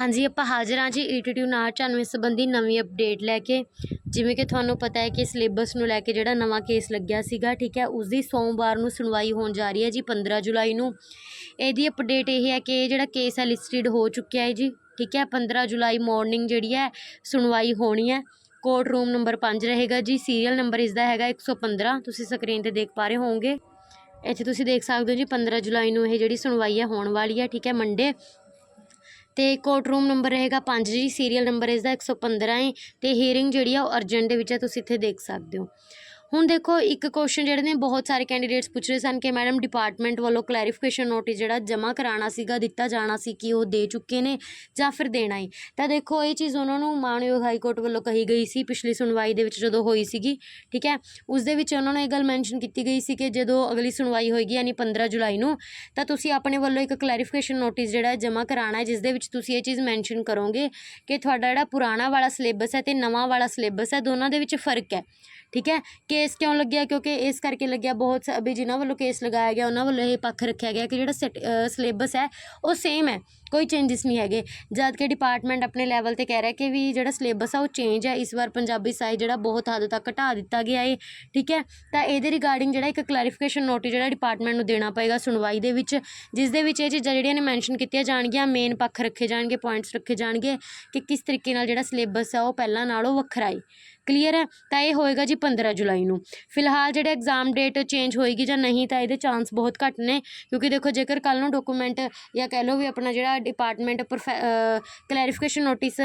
ਹਾਂਜੀ, ਆਪਾਂ ਹਾਜ਼ਰ ਹਾਂ ਜੀ ਈਟੀਟੀ 994 ਸੰਬੰਧੀ ਨਵੀਂ ਅਪਡੇਟ ਲੈ ਕੇ। ਜਿਵੇਂ ਕਿ ਤੁਹਾਨੂੰ ਪਤਾ ਹੈ ਕਿ ਸਿਲੇਬਸ ਨੂੰ ਲੈ ਕੇ ਜਿਹੜਾ ਨਵਾਂ ਕੇਸ ਲੱਗਿਆ ਸੀਗਾ, ਠੀਕ ਹੈ ਉਸ ਦੀ ਸੋਮਵਾਰ ਨੂੰ ਸੁਣਵਾਈ ਹੋਣ ਜਾ ਰਹੀ ਹੈ ਜੀ 15 ਜੁਲਾਈ ਨੂੰ। ਇਹਦੀ ਅਪਡੇਟ ਇਹ ਹੈ ਕਿ ਇਹ ਜਿਹੜਾ ਕੇਸ ਹੈ ਲਿਸਟਡ ਹੋ ਚੁੱਕਿਆ ਹੈ ਜੀ, ਠੀਕ ਹੈ 15 ਜੁਲਾਈ ਮਾਰਨਿੰਗ ਜਿਹੜੀ ਹੈ, ਸੁਣਵਾਈ ਹੋਣੀ ਹੈ। ਕੋਰਟ ਰੂਮ ਨੰਬਰ 5 ਰਹੇਗਾ ਜੀ ਸੀਰੀਅਲ ਨੰਬਰ ਇਸ ਦਾ ਹੈਗਾ 115 ਤੁਸੀਂ ਸਕਰੀਨ ਤੇ ਦੇਖ ਪਾ ਰਹੇ ਹੋਵੋਗੇ। ਇੱਥੇ ਤੁਸੀਂ ਦੇਖ ਸਕਦੇ ਹੋ ਜੀ 15 ਜੁਲਾਈ ਨੂੰ ਇਹ ਜਿਹੜੀ ਸੁਣਵਾਈ ਹੈ ਹੋਣ ਵਾਲੀ ਹੈ ਠੀਕ ਹੈ ਮੰਡੇ ਤੇ ਕੋਰਟ ਰੂਮ ਨੰਬਰ ਰਹੇਗਾ 5 ਜੀ ਸੀਰੀਅਲ ਨੰਬਰ ਇਸ ਦਾ 115 ਹੈ ਤੇ ਹੀਅਰਿੰਗ ਜਿਹੜੀ ਆ ਉਹ ਅਰਜੈਂਟ ਦੇ ਵਿੱਚ ਹੈ ਤੁਸੀਂ ਇੱਥੇ ਦੇਖ ਸਕਦੇ ਹੋ। ਹੁਣ ਦੇਖੋ, ਇੱਕ ਕੁਐਸਚਨ ਜਿਹੜੇ ਨੇ, ਬਹੁਤ ਸਾਰੇ ਕੈਂਡੀਡੇਟਸ ਪੁੱਛ ਰਹੇ ਸਨ ਕਿ ਮੈਡਮ ਡਿਪਾਰਟਮੈਂਟ ਵੱਲੋਂ ਕਲੈਰੀਫਿਕੇਸ਼ਨ ਨੋਟਿਸ ਜਿਹੜਾ ਜਮ੍ਹਾਂ ਕਰਾਉਣਾ ਸੀਗਾ, ਦਿੱਤਾ ਜਾਣਾ ਸੀ ਕਿ ਉਹ ਦੇ ਚੁੱਕੇ ਨੇ ਜਾਂ ਫਿਰ ਦੇਣਾ ਹੈ ਤਾਂ ਦੇਖੋ, ਇਹ ਚੀਜ਼ ਉਹਨਾਂ ਨੂੰ ਮਾਨਯੋਗ ਹਾਈ ਕੋਰਟ ਵੱਲੋਂ ਕਹੀ ਗਈ ਸੀ ਪਿਛਲੀ ਸੁਣਵਾਈ ਦੇ ਵਿੱਚ ਜਦੋਂ ਹੋਈ ਸੀਗੀ, ਠੀਕ ਹੈ? ਉਸ ਦੇ ਵਿੱਚ ਉਹਨਾਂ ਨੇ ਇਹ ਗੱਲ ਮੈਂਸ਼ਨ ਕੀਤੀ ਗਈ ਸੀ ਕਿ ਜਦੋਂ ਅਗਲੀ ਸੁਣਵਾਈ ਹੋਏਗੀ, ਯਾਨੀ 15 ਜੁਲਾਈ ਨੂੰ, ਤਾਂ ਤੁਸੀਂ ਆਪਣੇ ਵੱਲੋਂ ਇੱਕ ਕਲੈਰੀਫਿਕੇਸ਼ਨ ਨੋਟਿਸ ਜਿਹੜਾ ਜਮ੍ਹਾਂ ਕਰਾਉਣਾ ਹੈ ਜਿਸ ਦੇ ਵਿੱਚ ਤੁਸੀਂ ਇਹ ਚੀਜ਼ ਮੈਂਸ਼ਨ ਕਰੋਗੇ ਕਿ ਤੁਹਾਡਾ ਜਿਹੜਾ ਪੁਰਾਣਾ ਵਾਲਾ ਸਿਲੇਬਸ ਹੈ ਤੇ ਨਵਾਂ ਵਾਲਾ ਸਿਲੇਬਸ ਹੈ, ਦੋਨਾਂ ਦੇ ਵਿੱਚ ਫ਼ਰਕ ਹੈ, ਠੀਕ ਹੈ? ਕਿ ਕੇਸ ਕਿਉਂ ਲੱਗਿਆ? ਕਿਉਂਕਿ ਇਸ ਕਰਕੇ ਲੱਗਿਆ ਬਹੁਤ ਸ- ਵੀ ਜਿਨ੍ਹਾਂ ਵੱਲੋਂ ਕੇਸ ਲਗਾਇਆ ਗਿਆ, ਉਹਨਾਂ ਵੱਲੋਂ ਇਹ ਪੱਖ ਰੱਖਿਆ ਗਿਆ ਕਿ ਜਿਹੜਾ ਸਿਲੇਬਸ ਹੈ, ਉਹ ਸੇਮ ਹੈ, ਕੋਈ ਚੇਂਜਸ ਨਹੀਂ ਹੈਗੇ। ਜਦ ਕਿ ਡਿਪਾਰਟਮੈਂਟ ਆਪਣੇ ਲੈਵਲ ਤੇ ਕਹਿ ਰਿਹਾ ਕਿ ਵੀ ਜਿਹੜਾ ਸਿਲੇਬਸ ਆ, ਉਹ ਚੇਂਜ ਹੈ। ਇਸ ਵਾਰ ਪੰਜਾਬੀ ਸਾਹਿਤ ਜਿਹੜਾ ਬਹੁਤ ਹੱਦ ਤੱਕ ਘਟਾ ਦਿੱਤਾ ਗਿਆ ਹੈ ਠੀਕ ਹੈ? ਤਾਂ ਇਹਦੇ ਰਿਗਾਰਡਿੰਗ ਜਿਹੜਾ ਇੱਕ ਕਲੈਰੀਫਿਕੇਸ਼ਨ ਨੋਟਿਸ ਜਿਹੜਾ ਡਿਪਾਰਟਮੈਂਟ ਨੂੰ ਦੇਣਾ ਪਏਗਾ ਸੁਣਵਾਈ ਦੇ ਵਿੱਚ, ਜਿਸ ਦੇ ਵਿੱਚ ਇਹ ਚੀਜ਼ਾਂ ਜਿਹੜੀਆਂ ਨੇ ਮੈਂਸ਼ਨ ਕੀਤੀਆਂ ਜਾਣਗੀਆਂ ਮੇਨ ਪੱਖ ਰੱਖੇ ਜਾਣਗੇ ਪੁਆਇੰਟਸ ਰੱਖੇ ਜਾਣਗੇ ਕਿ ਕਿਸ ਤਰੀਕੇ ਨਾਲ ਜਿਹੜਾ ਸਿਲੇਬਸ ਆ, ਉਹ ਪਹਿਲਾਂ ਨਾਲੋਂ ਵੱਖਰਾ ਹੈ ਕਲੀਅਰ ਹੈ, ਤਾਂ ਇਹ ਹੋਏਗਾ ਜੀ 15 ਜੁਲਾਈ ਨੂੰ। ਫਿਲਹਾਲ ਜਿਹੜੇ ਐਗਜ਼ਾਮ ਡੇਟ ਚੇਂਜ ਹੋਏਗੀ ਜਾਂ ਨਹੀਂ, ਤਾਂ ਇਹਦੇ ਚਾਂਸ ਬਹੁਤ ਘੱਟ ਨੇ, ਕਿਉਂਕਿ ਦੇਖੋ ਜੇਕਰ ਕੱਲ ਨੂੰ ਡਾਕੂਮੈਂਟ ਜਾਂ ਕਹਿ ਲਓ ਵੀ ਆਪਣਾ ਜਿਹੜਾ ਡਿਪਾਰਟਮੈਂਟ ਕਲੈਰੀਫਿਕੇਸ਼ਨ ਨੋਟਿਸ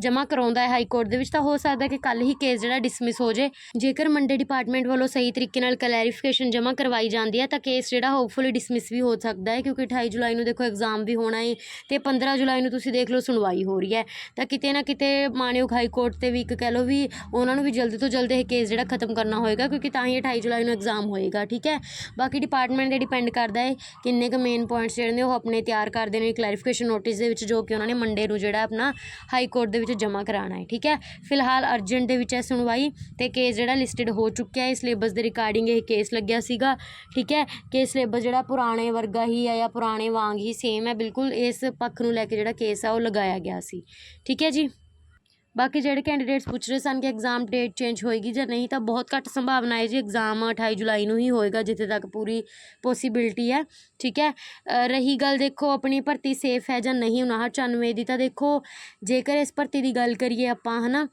ਜਮ੍ਹਾਂ ਕਰਾਉਂਦਾ ਹੈ ਹਾਈ ਕੋਰਟ ਦੇ ਵਿੱਚ, ਤਾਂ ਹੋ ਸਕਦਾ ਕਿ ਕੱਲ ਹੀ ਕੇਸ ਜਿਹੜਾ ਡਿਸਮਿਸ ਹੋ ਜੇ ਜੇਕਰ ਮੰਡੇ ਡਿਪਾਰਟਮੈਂਟ ਵੱਲੋਂ ਸਹੀ ਤਰੀਕੇ ਨਾਲ ਕਲੈਰੀਫਿਕੇਸ਼ਨ ਜਮ੍ਹਾਂ ਕਰਵਾਈ ਜਾਂਦੀ ਹੈ, ਤਾਂ ਕੇਸ ਜਿਹੜਾ ਹੋਪਫੁਲੀ ਡਿਸਮਿਸ ਵੀ ਹੋ ਸਕਦਾ ਹੈ, ਕਿਉਂਕਿ 28 ਜੁਲਾਈ ਨੂੰ ਦੇਖੋ ਐਗਜ਼ਾਮ ਵੀ ਹੋਣਾ ਹੈ ਤੇ 15 ਜੁਲਾਈ ਨੂੰ ਤੁਸੀਂ ਦੇਖ ਲਓ ਸੁਣਵਾਈ ਹੋ ਰਹੀ ਹੈ। ਤਾਂ ਕਿਤੇ ਨਾ ਕਿਤੇ ਮਾਨਯੋਗ ਹਾਈ ਕੋਰਟ ਤੇ ਵੀ ਇੱਕ ਕਹਿ ਲਓ ਵੀ ਉਹਨਾਂ ਨੂੰ ਵੀ ਜਲਦੀ ਤੋਂ ਜਲਦ ਇਹ ਕੇਸ ਜਿਹੜਾ ਖਤਮ ਕਰਨਾ ਹੋਏਗਾ, ਕਿਉਂਕਿ ਤਾਂ ਹੀ 28 ਜੁਲਾਈ ਨੂੰ ਐਗਜ਼ਾਮ ਹੋਏਗਾ, ਠੀਕ ਹੈ? ਬਾਕੀ ਡਿਪਾਰਟਮੈਂਟ ਦੇ ਡਿਪੈਂਡ ਕਰਦਾ ਹੈ ਕਿੰਨੇ ਕੁ ਮੇਨ ਪੁਆਇੰਟਸ ਜਿਹੜੇ ਨੇ ਉਹ ਆਪਣੇ ਤਿਆਰ ਕਰਦੇ ਨੇ ਕਲੈਰੀਫਿਕੇਸ਼ਨ ਨੋਟਿਸ ਦੇ ਵਿੱਚ, ਜੋ ਕਿ ਉਹਨਾਂ ਨੇ ਮੰਡੇ ਨੂੰ ਜਿਹੜਾ ਆਪਣਾ ਹਾਈ ਕੋਰਟ ਦੇ ਵਿੱਚ 'ਚ ਜਮ੍ਹਾਂ ਕਰਾਉਣਾ ਹੈ, ਠੀਕ ਹੈ? ਫਿਲਹਾਲ ਅਰਜੈਂਟ ਦੇ ਵਿੱਚ ਹੈ ਸੁਣਵਾਈ ਤੇ ਕੇਸ ਜਿਹੜਾ ਲਿਸਟਡ ਹੋ ਚੁੱਕਿਆ ਹੈ ਸਿਲੇਬਸ ਦੇ ਰਿਕਾਰਡਿੰਗ ਇਹ ਕੇਸ ਲੱਗਿਆ ਸੀਗਾ, ਠੀਕ ਹੈ? ਕਿ ਸਿਲੇਬਸ ਜਿਹੜਾ ਪੁਰਾਣੇ ਵਰਗਾ ਹੀ ਹੈ ਜਾਂ ਪੁਰਾਣੇ ਵਾਂਗ ਹੀ ਸੇਮ ਹੈ, ਬਿਲਕੁਲ ਇਸ ਪੱਖ ਨੂੰ ਲੈ ਕੇ ਜਿਹੜਾ ਕੇਸ ਆ ਉਹ ਲਗਾਇਆ ਗਿਆ ਸੀ, ਠੀਕ ਹੈ ਜੀ? ਬਾਕੀ ਜਿਹੜੇ ਕੈਂਡੀਡੇਟਸ ਪੁੱਛ ਰਹੇ ਸਨ ਕਿ ਐਗਜ਼ਾਮ ਡੇਟ ਚੇਂਜ ਹੋਏਗੀ ਜਾਂ ਨਹੀਂ, ਤਾਂ ਬਹੁਤ ਘੱਟ ਸੰਭਾਵਨਾ ਹੈ ਜੀ ਐਗਜ਼ਾਮ 28 ਜੁਲਾਈ ਨੂੰ ਹੀ ਹੋਏਗਾ, ਜਿੱਥੇ ਤੱਕ ਪੂਰੀ ਪੋਸੀਬਿਲਿਟੀ ਹੈ, ਠੀਕ ਹੈ? ਰਹੀ ਗੱਲ ਦੇਖੋ, ਆਪਣੀ ਭਰਤੀ ਸੇਫ ਹੈ ਜਾਂ ਨਹੀਂ 5994 ਦੀ ਤਾਂ ਦੇਖੋ, ਜੇਕਰ ਇਸ ਭਰਤੀ ਦੀ ਗੱਲ ਕਰੀਏ ਆਪਾਂ, ਹਨਾ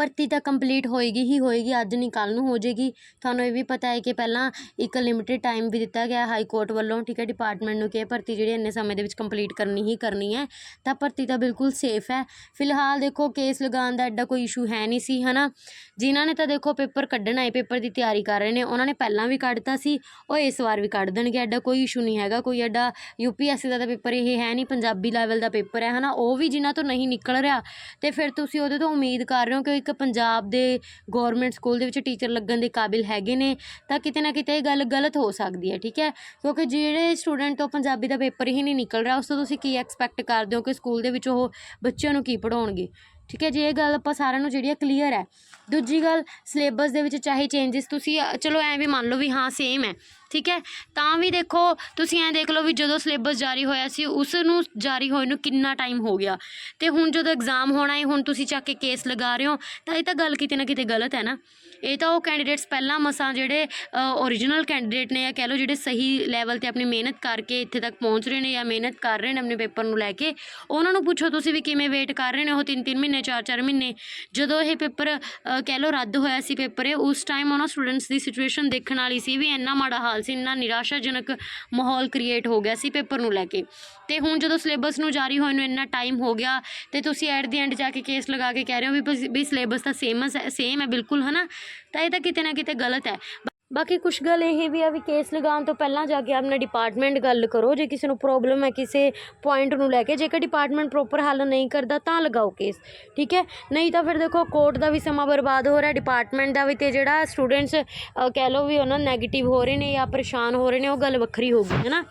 ਭਰਤੀ ਤਾਂ ਕੰਪਲੀਟ ਹੋਏਗੀ ਹੀ ਹੋਏਗੀ, ਅੱਜ ਨਹੀਂ ਕੱਲ੍ਹ ਨੂੰ ਹੋ ਜਾਏਗੀ। ਤੁਹਾਨੂੰ ਇਹ ਵੀ ਪਤਾ ਹੈ ਕਿ ਪਹਿਲਾਂ ਇੱਕ ਲਿਮਿਟਿਡ ਟਾਈਮ ਵੀ ਦਿੱਤਾ ਗਿਆ ਹਾਈ ਕੋਰਟ ਵੱਲੋਂ, ਠੀਕ ਹੈ ਡਿਪਾਰਟਮੈਂਟ ਨੂੰ ਕਿ ਇਹ ਭਰਤੀ ਜਿਹੜੀ ਇੰਨੇ ਸਮੇਂ ਦੇ ਵਿੱਚ ਕੰਪਲੀਟ ਕਰਨੀ ਹੀ ਕਰਨੀ ਹੈ। ਤਾਂ ਭਰਤੀ ਤਾਂ ਬਿਲਕੁਲ ਸੇਫ ਹੈ। ਫਿਲਹਾਲ ਦੇਖੋ ਕੇਸ ਲਗਾਉਣ ਦਾ ਐਡਾ ਕੋਈ ਇਸ਼ੂ ਹੈ ਨਹੀਂ ਸੀ, ਹਨਾ? ਜਿਨ੍ਹਾਂ ਨੇ ਤਾਂ ਦੇਖੋ ਪੇਪਰ ਕੱਢਣਾ ਹੈ ਪੇਪਰ ਦੀ ਤਿਆਰੀ ਕਰ ਰਹੇ ਨੇ, ਉਹਨਾਂ ਨੇ ਪਹਿਲਾਂ ਵੀ ਕੱਢਤਾ ਸੀ, ਉਹ ਇਸ ਵਾਰ ਵੀ ਕੱਢ ਦੇਣਗੇ। ਐਡਾ ਕੋਈ ਇਸ਼ੂ ਨਹੀਂ ਹੈਗਾ, ਕੋਈ ਐਡਾ ਯੂਪੀਐਸਸੀ ਦਾ ਤਾਂ ਪੇਪਰ ਇਹ ਹੈ ਨਹੀਂ, ਪੰਜਾਬੀ ਲੈਵਲ ਦਾ ਪੇਪਰ ਹੈ, ਹਨਾ? ਉਹ ਵੀ ਜਿਨ੍ਹਾਂ ਤੋਂ ਨਹੀਂ ਨਿਕਲ ਰਿਹਾ, ਤੇ ਫਿਰ ਤੁਸੀਂ ਉਹਦੇ ਤੋਂ ਉਮੀਦ ਕਰ ਰਹੇ ਹੋ ਕਿ ਇੱਕ ਪੰਜਾਬ ਦੇ ਗੌਰਮੈਂਟ ਸਕੂਲ ਦੇ ਵਿੱਚ ਟੀਚਰ ਲੱਗਣ ਦੇ ਕਾਬਿਲ ਹੈਗੇ ਨੇ, ਤਾਂ ਕਿਤੇ ਨਾ ਕਿਤੇ ਇਹ ਗੱਲ ਗਲਤ ਹੋ ਸਕਦੀ ਹੈ, ਠੀਕ ਹੈ? ਕਿਉਂਕਿ ਜਿਹੜੇ ਸਟੂਡੈਂਟ ਤੋਂ ਪੰਜਾਬੀ ਦਾ ਪੇਪਰ ਹੀ ਨਹੀਂ ਨਿਕਲ ਰਿਹਾ, ਉਸ ਤੋਂ ਤੁਸੀਂ ਕੀ ਐਕਸਪੈਕਟ ਕਰਦੇ ਹੋ ਕਿ ਸਕੂਲ ਦੇ ਵਿੱਚ ਉਹ ਬੱਚਿਆਂ ਨੂੰ ਕੀ ਪੜਾਉਣਗੇ ਠੀਕ ਹੈ, ਜੇ ਇਹ ਗੱਲ ਆਪਾਂ ਸਾਰਿਆਂ ਨੂੰ ਜਿਹੜੀ ਆ ਕਲੀਅਰ ਹੈ। ਦੂਜੀ ਗੱਲ ਸਿਲੇਬਸ ਦੇ ਵਿੱਚ ਚਾਹੇ ਚੇਂਜਸ ਤੁਸੀਂ, ਚਲੋ ਐਂ ਵੀ ਮੰਨ ਲਓ ਵੀ ਹਾਂ ਸੇਮ ਹੈ। ਠੀਕ ਹੈ? ਤਾਂ ਵੀ ਦੇਖੋ, ਤੁਸੀਂ ਐਂ ਦੇਖ ਲਓ ਵੀ ਜਦੋਂ ਸਿਲੇਬਸ ਜਾਰੀ ਹੋਇਆ ਸੀ ਉਸ ਨੂੰ ਜਾਰੀ ਹੋਏ ਨੂੰ ਕਿੰਨਾ ਟਾਈਮ ਹੋ ਗਿਆ? ਤੇ ਹੁਣ ਜਦੋਂ ਐਗਜ਼ਾਮ ਹੋਣਾ ਹੈ ਹੁਣ ਤੁਸੀਂ ਚੱਕ ਕੇ ਕੇਸ ਲਗਾ ਰਹੇ ਹੋ, ਤਾਂ ਇਹ ਤਾਂ ਗੱਲ ਕਿਤੇ ਨਾ ਕਿਤੇ ਗਲਤ ਹੈ ਨਾ? ਇਹ ਤਾਂ ਉਹ ਕੈਂਡੀਡੇਟਸ ਪਹਿਲਾਂ ਮਸਾਂ ਜਿਹੜੇ ਓਰੀਜਨਲ ਕੈਂਡੀਡੇਟ ਨੇ ਜਾਂ ਕਹਿ ਲਓ ਜਿਹੜੇ ਸਹੀ ਲੈਵਲ ਤੇ ਆਪਣੀ ਮਿਹਨਤ ਕਰਕੇ ਇੱਥੇ ਤੱਕ ਪਹੁੰਚ ਰਹੇ ਨੇ ਜਾਂ ਮਿਹਨਤ ਕਰ ਰਹੇ ਨੇ ਆਪਣੇ ਪੇਪਰ ਨੂੰ ਲੈ ਕੇ, ਉਹਨਾਂ ਨੂੰ ਪੁੱਛੋ ਤੁਸੀਂ ਵੀ ਕਿਵੇਂ ਵੇਟ ਕਰ ਰਹੇ ਨੇ ਉਹ 3-3 ਮਹੀਨੇ 4-4 ਮਹੀਨੇ? ਜਦੋਂ ਇਹ ਪੇਪਰ ਕਹਿ ਲਓ ਰੱਦ ਹੋਇਆ ਸੀ ਪੇਪਰ ਇਹ ਉਸ ਟਾਈਮ ਉਹਨਾਂ ਸਟੂਡੈਂਟਸ ਦੀ ਸਿਚੁਏਸ਼ਨ ਦੇਖਣ ਵਾਲੀ ਸੀ ਵੀ ਇੰਨਾ ਮਾੜਾ ਹਾਲ ਸੀ, ਇੰਨਾ ਨਿਰਾਸ਼ਾਜਨਕ ਮਾਹੌਲ ਕ੍ਰੀਏਟ ਹੋ ਗਿਆ ਸੀ ਪੇਪਰ ਨੂੰ ਲੈ ਕੇ। ਤੇ ਹੁਣ ਜਦੋਂ ਸਿਲੇਬਸ ਨੂੰ ਜਾਰੀ ਹੋਏ ਨੂੰ ਇੰਨਾ ਟਾਈਮ ਹੋ ਗਿਆ ਤੇ ਤੁਸੀਂ ਐਟ ਦੀ ਐਂਡ ਜਾ ਕੇ ਕੇਸ ਲਗਾ ਕੇ ਕਹਿ ਰਹੇ ਹੋ ਵੀ ਵੀ ਸਿਲੇਬਸ ਤਾਂ ਸੇਮ ਹੈ ਸੇਮ ਹੈ ਬਿਲਕੁਲ, ਹਨਾ? ਤਾਂ ਇਹ ਤਾਂ ਕਿਤੇ ਨਾ ਕਿਤੇ ਗਲਤ ਹੈ। ਬਾਕੀ ਕੁਝ ਗੱਲ ਇਹ ਵੀ ਆ ਵੀ ਕੇਸ ਲਗਾਉਣ ਤੋਂ ਪਹਿਲਾਂ ਜਾ ਕੇ ਆਪਣਾ ਡਿਪਾਰਟਮੈਂਟ ਗੱਲ ਕਰੋ, ਜੇ ਕਿਸੇ ਨੂੰ ਪ੍ਰੋਬਲਮ ਹੈ ਕਿਸੇ ਪੁਆਇੰਟ ਨੂੰ ਲੈ ਕੇ, ਜੇਕਰ ਡਿਪਾਰਟਮੈਂਟ ਪ੍ਰੋਪਰ ਹੱਲ ਨਹੀਂ ਕਰਦਾ ਤਾਂ ਲਗਾਓ ਕੇਸ ਠੀਕ ਹੈ? ਨਹੀਂ ਤਾਂ ਫਿਰ ਦੇਖੋ ਕੋਰਟ ਦਾ ਵੀ ਸਮਾਂ ਬਰਬਾਦ ਹੋ ਰਿਹਾ ਡਿਪਾਰਟਮੈਂਟ ਦਾ ਵੀ ਤੇ ਜਿਹੜਾ ਸਟੂਡੈਂਟਸ ਕਹਿ ਲਓ ਵੀ ਉਹਨਾਂ ਨੈਗੇਟਿਵ ਹੋ ਰਹੇ ਨੇ ਜਾਂ ਪਰੇਸ਼ਾਨ ਹੋ ਰਹੇ ਨੇ, ਉਹ ਗੱਲ ਵੱਖਰੀ ਹੋ ਗਈ ਹੈ ਨਾ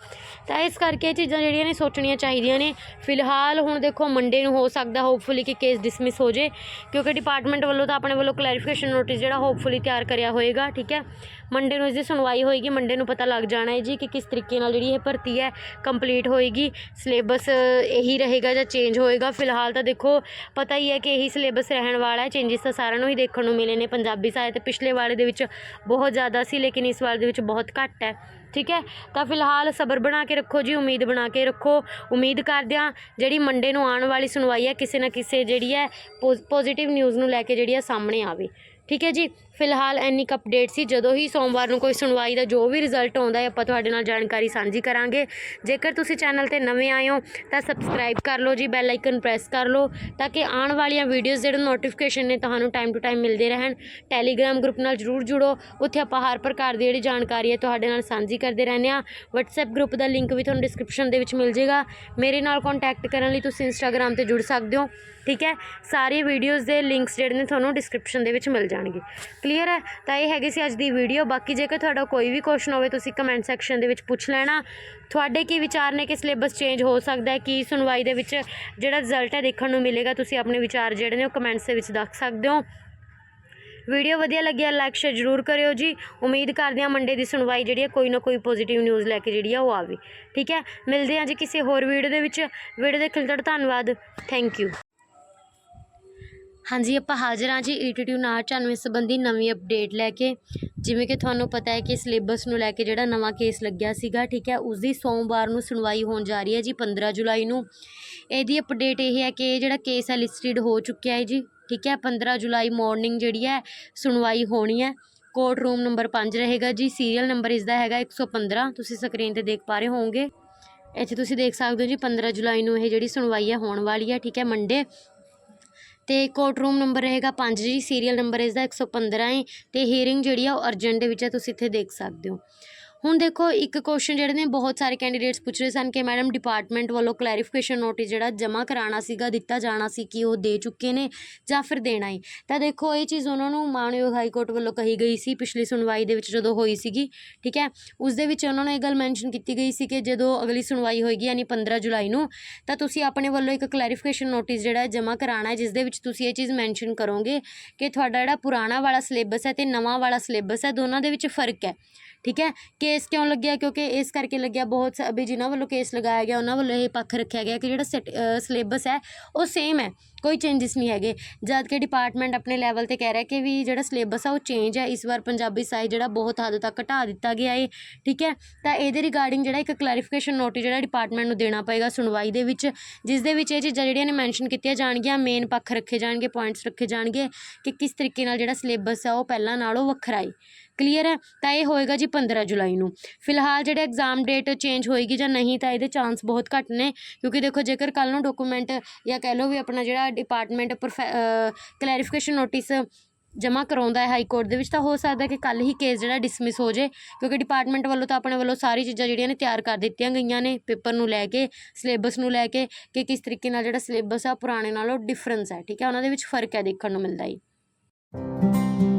ਤਾਂ ਇਸ ਕਰਕੇ ਇਹ ਚੀਜ਼ਾਂ ਜਿਹੜੀਆਂ ਨੇ ਸੋਚਣੀਆਂ ਚਾਹੀਦੀਆਂ ਨੇ। ਫਿਲਹਾਲ ਹੁਣ ਦੇਖੋ ਮੰਡੇ ਨੂੰ ਹੋ ਸਕਦਾ ਹੋਪਫੁਲੀ ਕਿ ਕੇਸ ਡਿਸਮਿਸ ਹੋ ਜੇ, ਕਿਉਂਕਿ ਡਿਪਾਰਟਮੈਂਟ ਵੱਲੋਂ ਤਾਂ ਆਪਣੇ ਵੱਲੋਂ ਕਲੈਰੀਫਿਕੇਸ਼ਨ ਨੋਟਿਸ ਜਿਹੜਾ ਹੋਪਫੁਲੀ ਤਿਆਰ ਕਰਿਆ ਹੋਏਗਾ, ਠੀਕ ਹੈ? ਮੰਡੇ ਨੂੰ ਇਸ ਦੀ ਸੁਣਵਾਈ ਹੋਏਗੀ ਮੰਡੇ ਨੂੰ ਪਤਾ ਲੱਗ ਜਾਣਾ ਹੈ ਜੀ ਕਿ ਕਿਸ ਤਰੀਕੇ ਨਾਲ ਜਿਹੜੀ ਇਹ ਭਰਤੀ ਹੈ ਕੰਪਲੀਟ ਹੋਏਗੀ। ਸਿਲੇਬਸ ਇਹੀ ਰਹੇਗਾ ਜਾਂ ਚੇਂਜ ਹੋਏਗਾ। ਫਿਲਹਾਲ ਤਾਂ ਦੇਖੋ, ਪਤਾ ਹੀ ਹੈ ਕਿ ਇਹੀ ਸਿਲੇਬਸ ਰਹਿਣ ਵਾਲਾ ਹੈ। ਚੇਂਜਸ ਤਾਂ ਸਾਰਿਆਂ ਨੂੰ ਹੀ ਦੇਖਣ ਨੂੰ ਮਿਲੇ ਨੇ। ਪੰਜਾਬੀ ਸਾਹਿਤ ਪਿਛਲੇ ਵਾਲੇ ਦੇ ਵਿੱਚ ਬਹੁਤ ਜ਼ਿਆਦਾ ਸੀ, ਲੇਕਿਨ ਇਸ ਵਾਰ ਦੇ ਵਿੱਚ ਬਹੁਤ ਘੱਟ ਹੈ। ਠੀਕ ਹੈ? ਤਾਂ ਫਿਲਹਾਲ ਸਬਰ ਬਣਾ ਕੇ ਰੱਖੋ ਜੀ, ਉਮੀਦ ਬਣਾ ਕੇ ਰੱਖੋ। ਉਮੀਦ ਕਰਦੇ ਹਾਂ ਜਿਹੜੀ ਮੰਡੇ ਨੂੰ ਆਉਣ ਵਾਲੀ ਸੁਣਵਾਈ ਹੈ, ਕਿਸੇ ਨਾ ਕਿਸੇ ਜਿਹੜੀ ਹੈ ਪੋਜ਼ਿਟਿਵ ਨਿਊਜ਼ ਨੂੰ ਲੈ ਕੇ ਜਿਹੜੀ ਹੈ ਸਾਹਮਣੇ ਆਵੇ। ਠੀਕ ਹੈ ਜੀ? ਫਿਲਹਾਲ ਇੰਨੀ ਕੁ ਅਪਡੇਟ ਸੀ, ਜਦੋਂ ਹੀ ਸੋਮਵਾਰ ਨੂੰ ਕੋਈ ਸੁਣਵਾਈ ਦਾ ਜੋ ਵੀ ਰਿਜ਼ਲਟ ਆਉਂਦਾ ਹੈ, ਆਪਾਂ ਤੁਹਾਡੇ ਨਾਲ ਜਾਣਕਾਰੀ ਸਾਂਝੀ ਕਰਾਂਗੇ। ਜੇਕਰ ਤੁਸੀਂ ਚੈਨਲ ਤੇ ਨਵੇਂ ਆਏ ਹੋ, ਤਾਂ ਸਬਸਕ੍ਰਾਈਬ ਕਰ ਲਓ ਜੀ ਬੈਲ ਆਈਕਨ ਪ੍ਰੈਸ ਕਰ ਲਓ, ਤਾਂ ਕਿ ਆਉਣ ਵਾਲੀਆਂ ਵੀਡੀਓਜ਼ ਜਿਹੜੇ ਨੋਟੀਫਿਕੇਸ਼ਨ ਨੇ, ਤੁਹਾਨੂੰ ਟਾਈਮ ਟੂ ਟਾਈਮ ਮਿਲਦੇ ਰਹਿਣ। ਟੈਲੀਗ੍ਰਾਮ ਗਰੁੱਪ ਨਾਲ ਜਰੂਰ ਜੁੜੋ, ਉੱਥੇ ਆਪਾਂ ਹਰ ਪ੍ਰਕਾਰ ਦੀ ਜਿਹੜੀ ਜਾਣਕਾਰੀ ਹੈ, ਤੁਹਾਡੇ ਨਾਲ ਸਾਂਝੀ ਕਰਦੇ ਰਹਿੰਦੇ ਆ WhatsApp ਗਰੁੱਪ ਦਾ ਲਿੰਕ ਵੀ ਤੁਹਾਨੂੰ ਡਿਸਕ੍ਰਿਪਸ਼ਨ ਦੇ ਵਿੱਚ ਮਿਲ ਜਾਏਗਾ। ਮੇਰੇ ਨਾਲ ਕੰਟੈਕਟ ਕਰਨ ਲਈ ਤੁਸੀਂ Instagram ਤੇ ਜੁੜ ਸਕਦੇ ਹੋ, ਠੀਕ ਹੈ? ਸਾਰੀ ਵੀਡੀਓਜ਼ ਦੇ ਲਿੰਕਸ ਜਿਹੜੇ ਨੇ, ਤੁਹਾਨੂੰ ਡਿਸਕ੍ਰਿਪਸ਼ਨ ਦੇ ਵਿੱਚ ਮਿਲ ਜਾਣਗੇ। ਕਲੀਅਰ ਹੈ, ਤਾਂ ਇਹ ਹੈਗੀ ਸੀ ਅੱਜ ਦੀ ਵੀਡੀਓ ਬਾਕੀ ਜੇਕਰ ਤੁਹਾਡਾ ਕੋਈ ਵੀ ਕੁਐਸਚਨ ਹੋਵੇ, ਤੁਸੀਂ ਕਮੈਂਟ ਸੈਕਸ਼ਨ ਦੇ ਵਿੱਚ ਪੁੱਛ ਲੈਣਾ। ਤੁਹਾਡੇ ਕੀ ਵਿਚਾਰ ਨੇ? ਕਿ ਸਿਲੇਬਸ ਚੇਂਜ ਹੋ ਸਕਦਾ ਹੈ? ਕੀ ਸੁਣਵਾਈ ਦੇ ਵਿੱਚ ਜਿਹੜਾ ਰਿਜ਼ਲਟ ਹੈ ਦੇਖਣ ਨੂੰ ਮਿਲੇਗਾ, ਤੁਸੀਂ ਆਪਣੇ ਵਿਚਾਰ ਜਿਹੜੇ ਨੇ ਉਹ ਕਮੈਂਟਸ ਦੇ ਵਿੱਚ ਦੱਸ ਸਕਦੇ ਹੋ। ਵੀਡੀਓ ਵਧੀਆ ਲੱਗਿਆ ਲਾਈਕ ਸ਼ੇਅਰ ਜ਼ਰੂਰ ਕਰਿਓ ਜੀ। ਉਮੀਦ ਕਰਦੇ ਹਾਂ ਮੰਡੇ ਦੀ ਸੁਣਵਾਈ ਜਿਹੜੀ ਹੈ, ਕੋਈ ਨਾ ਕੋਈ ਪੋਜ਼ਿਟਿਵ ਨਿਊਜ਼ ਲੈ ਕੇ ਜਿਹੜੀ ਆ ਉਹ ਆਵੇ। ਠੀਕ ਹੈ? ਮਿਲਦੇ ਹਾਂ ਜੀ ਕਿਸੇ ਹੋਰ ਵੀਡੀਓ ਦੇ ਵਿੱਚ। ਵੀਡੀਓ ਦੇਖਣ ਲਈ ਤੁਹਾਡਾ ਧੰਨਵਾਦ। ਥੈਂਕ ਯੂ ਹਾਂਜੀ, ਆਪਾਂ ਹਾਜ਼ਰ ਹਾਂ ਜੀ ਈਟੀਟੀ 994 ਸੰਬੰਧੀ ਨਵੀਂ ਅਪਡੇਟ ਲੈ ਕੇ। ਜਿਵੇਂ ਕਿ ਤੁਹਾਨੂੰ ਪਤਾ ਹੈ ਕਿ ਸਿਲੇਬਸ ਨੂੰ ਲੈ ਕੇ ਜਿਹੜਾ ਨਵਾਂ ਕੇਸ ਲੱਗਿਆ ਸੀਗਾ, ਠੀਕ ਹੈ, ਉਸ ਦੀ ਸੋਮਵਾਰ ਨੂੰ ਸੁਣਵਾਈ ਹੋਣ ਜਾ ਰਹੀ ਹੈ ਜੀ 15 ਜੁਲਾਈ ਨੂੰ। ਇਹਦੀ ਅਪਡੇਟ ਇਹ ਹੈ ਕਿ ਇਹ ਜਿਹੜਾ ਕੇਸ ਹੈ ਲਿਸਟਡ ਹੋ ਚੁੱਕਿਆ ਹੈ ਜੀ, ਠੀਕ ਹੈ 15 ਜੁਲਾਈ ਮਾਰਨਿੰਗ ਜਿਹੜੀ ਹੈ, ਸੁਣਵਾਈ ਹੋਣੀ ਹੈ। ਕੋਰਟ ਰੂਮ ਨੰਬਰ 5 ਰਹੇਗਾ ਜੀ ਸੀਰੀਅਲ ਨੰਬਰ ਇਸ ਦਾ ਹੈਗਾ 115 ਤੁਸੀਂ ਸਕਰੀਨ ਤੇ ਦੇਖ ਪਾ ਰਹੇ ਹੋਵੋਗੇ। ਇੱਥੇ ਤੁਸੀਂ ਦੇਖ ਸਕਦੇ ਹੋ ਜੀ 15 ਜੁਲਾਈ ਨੂੰ ਇਹ ਜਿਹੜੀ ਸੁਣਵਾਈ ਹੈ ਹੋਣ ਵਾਲੀ ਹੈ, ਠੀਕ ਹੈ ਮੰਡੇ ਅਤੇ ਕੋਰਟ ਰੂਮ ਨੰਬਰ ਰਹੇਗਾ ਪੰਜ ਜੀ ਸੀਰੀਅਲ ਨੰਬਰ ਇਸਦਾ ਇੱਕ ਸੌ ਪੰਦਰਾਂ ਹੈ ਅਤੇ ਹੀਅਰਿੰਗ ਜਿਹੜੀ ਆ ਉਹ ਅਰਜੈਂਟ ਦੇ ਵਿੱਚ ਹੈ ਤੁਸੀਂ ਇੱਥੇ ਦੇਖ ਸਕਦੇ ਹੋ। ਹੁਣ ਦੇਖੋ, ਇੱਕ ਕੁਐਸਚਨ ਜਿਹੜੇ ਨੇ ਬਹੁਤ ਸਾਰੇ ਕੈਂਡੀਡੇਟਸ ਪੁੱਛ ਰਹੇ ਸਨ ਕਿ ਮੈਡਮ ਡਿਪਾਰਟਮੈਂਟ ਵੱਲੋਂ ਕਲੈਰੀਫਿਕੇਸ਼ਨ ਨੋਟਿਸ ਜਿਹੜਾ ਜਮ੍ਹਾਂ ਕਰਾਉਣਾ ਸੀਗਾ, ਦਿੱਤਾ ਜਾਣਾ ਸੀ ਕਿ ਉਹ ਦੇ ਚੁੱਕੇ ਨੇ ਜਾਂ ਫਿਰ ਦੇਣਾ ਹੀ ਤਾਂ ਦੇਖੋ, ਇਹ ਚੀਜ਼ ਉਹਨਾਂ ਨੂੰ ਮਾਨਯੋਗ ਹਾਈ ਕੋਰਟ ਵੱਲੋਂ ਕਹੀ ਗਈ ਸੀ ਪਿਛਲੀ ਸੁਣਵਾਈ ਦੇ ਵਿੱਚ ਜਦੋਂ ਹੋਈ ਸੀਗੀ, ਠੀਕ ਹੈ? ਉਸ ਦੇ ਵਿੱਚ ਉਹਨਾਂ ਨੇ ਇਹ ਗੱਲ ਮੈਂਸ਼ਨ ਕੀਤੀ ਗਈ ਸੀ ਕਿ ਜਦੋਂ ਅਗਲੀ ਸੁਣਵਾਈ ਹੋਏਗੀ, ਯਾਨੀ 15 ਜੁਲਾਈ ਨੂੰ, ਤਾਂ ਤੁਸੀਂ ਆਪਣੇ ਵੱਲੋਂ ਇੱਕ ਕਲੈਰੀਫਿਕੇਸ਼ਨ ਨੋਟਿਸ ਜਿਹੜਾ ਜਮ੍ਹਾਂ ਕਰਾਉਣਾ ਹੈ ਜਿਸ ਦੇ ਵਿੱਚ ਤੁਸੀਂ ਇਹ ਚੀਜ਼ ਮੈਂਸ਼ਨ ਕਰੋਗੇ ਕਿ ਤੁਹਾਡਾ ਜਿਹੜਾ ਪੁਰਾਣਾ ਵਾਲਾ ਸਿਲੇਬਸ ਹੈ ਤੇ ਨਵਾਂ ਵਾਲਾ ਸਿਲੇਬਸ ਹੈ, ਦੋਨਾਂ ਦੇ ਵਿੱਚ ਫ਼ਰਕ ਹੈ, ਠੀਕ ਹੈ? ਕਿ ਕੇਸ ਕਿਉਂ ਲੱਗਿਆ? ਕਿਉਂਕਿ ਇਸ ਕਰਕੇ ਲੱਗਿਆ ਬਹੁਤ ਸ- ਵੀ ਜਿਨ੍ਹਾਂ ਵੱਲੋਂ ਕੇਸ ਲਗਾਇਆ ਗਿਆ, ਉਹਨਾਂ ਵੱਲੋਂ ਇਹ ਪੱਖ ਰੱਖਿਆ ਗਿਆ ਕਿ ਜਿਹੜਾ ਸਿਟ ਸਿਲੇਬਸ ਹੈ, ਉਹ ਸੇਮ ਹੈ। ਕੋਈ ਚੇਂਜਸ ਨਹੀਂ ਹੈਗੇ। ਜਦ ਕਿ ਡਿਪਾਰਟਮੈਂਟ ਆਪਣੇ ਲੈਵਲ ਤੇ ਕਹਿ ਰਿਹਾ ਕਿ ਵੀ ਜਿਹੜਾ ਸਿਲੇਬਸ ਆ ਉਹ ਚੇਂਜ ਹੈ। ਇਸ ਵਾਰ ਪੰਜਾਬੀ ਸਾਹਿਤ ਜਿਹੜਾ ਬਹੁਤ ਹੱਦ ਤੱਕ ਘਟਾ ਦਿੱਤਾ ਗਿਆ ਹੈ ਠੀਕ ਹੈ? ਤਾਂ ਇਹਦੇ ਰਿਗਾਰਡਿੰਗ ਜਿਹੜਾ ਇੱਕ ਕਲੈਰੀਫਿਕੇਸ਼ਨ ਨੋਟਿਸ ਜਿਹੜਾ ਡਿਪਾਰਟਮੈਂਟ ਨੂੰ ਦੇਣਾ ਪਏਗਾ ਸੁਣਵਾਈ ਦੇ ਵਿੱਚ, ਜਿਸ ਦੇ ਵਿੱਚ ਇਹ ਚੀਜ਼ਾਂ ਜਿਹੜੀਆਂ ਨੇ ਮੈਂਸ਼ਨ ਕੀਤੀਆਂ ਜਾਣਗੀਆਂ ਮੇਨ ਪੱਖ ਰੱਖੇ ਜਾਣਗੇ ਪੁਆਇੰਟਸ ਰੱਖੇ ਜਾਣਗੇ ਕਿ ਕਿਸ ਤਰੀਕੇ ਨਾਲ ਜਿਹੜਾ ਸਿਲੇਬਸ ਆ ਉਹ ਪਹਿਲਾਂ ਨਾਲੋਂ ਵੱਖਰਾ ਹੈ ਕਲੀਅਰ ਹੈ? ਤਾਂ ਇਹ ਹੋਏਗਾ ਜੀ 15 ਜੁਲਾਈ ਨੂੰ। ਫਿਲਹਾਲ ਜਿਹੜੇ ਐਗਜ਼ਾਮ ਡੇਟ ਚੇਂਜ ਹੋਏਗੀ ਜਾਂ ਨਹੀਂ ਤਾਂ ਇਹਦੇ ਚਾਂਸ ਬਹੁਤ ਘੱਟ ਨੇ, ਕਿਉਂਕਿ ਦੇਖੋ ਜੇਕਰ ਕੱਲ ਨੂੰ ਡਾਕੂਮੈਂਟ ਜਾਂ ਕਹਿ ਲਓ ਵੀ ਆਪਣਾ ਜਿਹੜਾ ਡਿਪਾਰਟਮੈਂਟ ਕਲੈਰੀਫਿਕੇਸ਼ਨ ਨੋਟਿਸ ਜਮ੍ਹਾਂ ਕਰਾਉਂਦਾ ਹੈ ਹਾਈ ਕੋਰਟ ਦੇ ਵਿੱਚ, ਤਾਂ ਹੋ ਸਕਦਾ ਕਿ ਕੱਲ ਹੀ ਕੇਸ ਜਿਹੜਾ ਡਿਸਮਿਸ ਹੋ ਜੇ ਕਿਉਂਕਿ ਡਿਪਾਰਟਮੈਂਟ ਵੱਲੋਂ ਤਾਂ ਆਪਣੇ ਵੱਲੋਂ ਸਾਰੀ ਚੀਜ਼ਾਂ ਜਿਹੜੀਆਂ ਨੇ ਤਿਆਰ ਕਰ ਦਿੱਤੀਆਂ ਗਈਆਂ ਨੇ ਪੇਪਰ ਨੂੰ ਲੈ ਕੇ ਸਿਲੇਬਸ ਨੂੰ ਲੈ ਕੇ, ਕਿ ਕਿਸ ਤਰੀਕੇ ਨਾਲ ਜਿਹੜਾ ਸਿਲੇਬਸ ਆ, ਪੁਰਾਣੇ ਨਾਲੋਂ ਡਿਫਰੈਂਸ ਹੈ, ਠੀਕ ਹੈ? ਉਹਨਾਂ ਦੇ ਵਿੱਚ ਫ਼ਰਕ ਹੈ ਦੇਖਣ ਨੂੰ ਮਿਲਦਾ ਹੈ